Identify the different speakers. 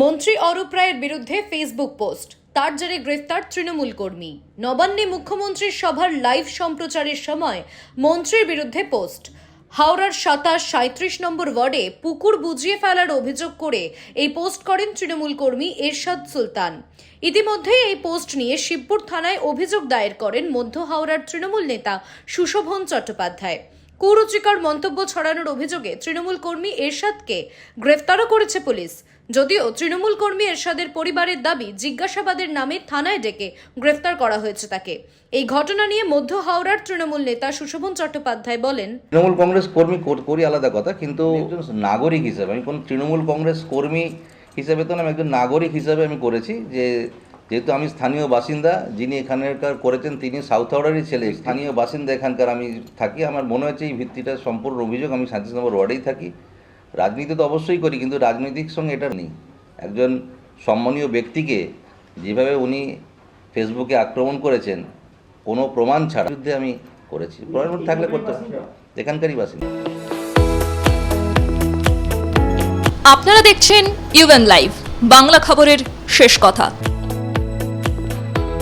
Speaker 1: মন্ত্রী অরূপ রায়ের বিরুদ্ধে ফেসবুক পোস্ট। তার জেরে গ্রেফতার তৃণমূল কর্মী। নবান্নে মুখ্যমন্ত্রীর সভার লাইভ সম্প্রচারের সময় মন্ত্রীর বিরুদ্ধে পোস্ট। হাওড়ার সাতাশ সাঁত্রিশ নম্বর ওয়ার্ডে পুকুর বুঝিয়ে ফেলার অভিযোগ করে এই পোস্ট করেন তৃণমূল কর্মী এরশাদ সুলতান। ইতিমধ্যে এই পোস্ট নিয়ে শিবপুর থানায় অভিযোগ দায়ের করেন মধ্য হাওড়ার তৃণমূল নেতা সুশোভন চট্টোপাধ্যায়। কুরুচিকর মন্তব্য ছড়ানোর অভিযোগে তৃণমূল কর্মী এরশাদকে গ্রেফতারও করেছে পুলিশ। যদিও তৃণমূল কর্মী এরশাদের পরিবারের দাবি জিজ্ঞাসাবাদের নামে থানায় ডেকে গ্রেফতার করা হয়েছে তাকে। এই ঘটনা নিয়ে মধ্য হাওড়ার তৃণমূল নেতা সুশোভন চট্টোপাধ্যায় বলেন
Speaker 2: তৃণমূল কংগ্রেস কর্মী কর- আলাদা কথা কিন্তু নাগরিক হিসেবে আমি কোন তৃণমূল কংগ্রেস কর্মী হিসেবে তো না আমি একজন নাগরিক হিসেবে আমি করেছি যে যেহেতু আমি স্থানীয় বাসিন্দা, যিনি এখানকার করেছেন, তিনি সাউথ হাওড়ারই ছেলে। স্থানীয় বাসিন্দা এখানকার আমি থাকি, আমার মনে হচ্ছে এই ভিত্তিটা সম্পূর্ণ অভিযোগ, আমি সাঁত্রিশ নম্বর ওয়ার্ডেই থাকি। রাজনীতি তো অবশ্যই করি, কিন্তু রাজনৈতিক সঙ্গে এটা নেই। একজন সম্মানীয় ব্যক্তিকে যেভাবে উনি ফেসবুকে আক্রমণ করেছেন, কোনো প্রমাণ ছাড়া বিরুদ্ধে আমি করেছি। প্রমাণ থাকলে করতে এখানকারই বাসিন্দা।
Speaker 3: আপনারা দেখছেন ইউএন লাইভ বাংলা খবরের শেষ কথা।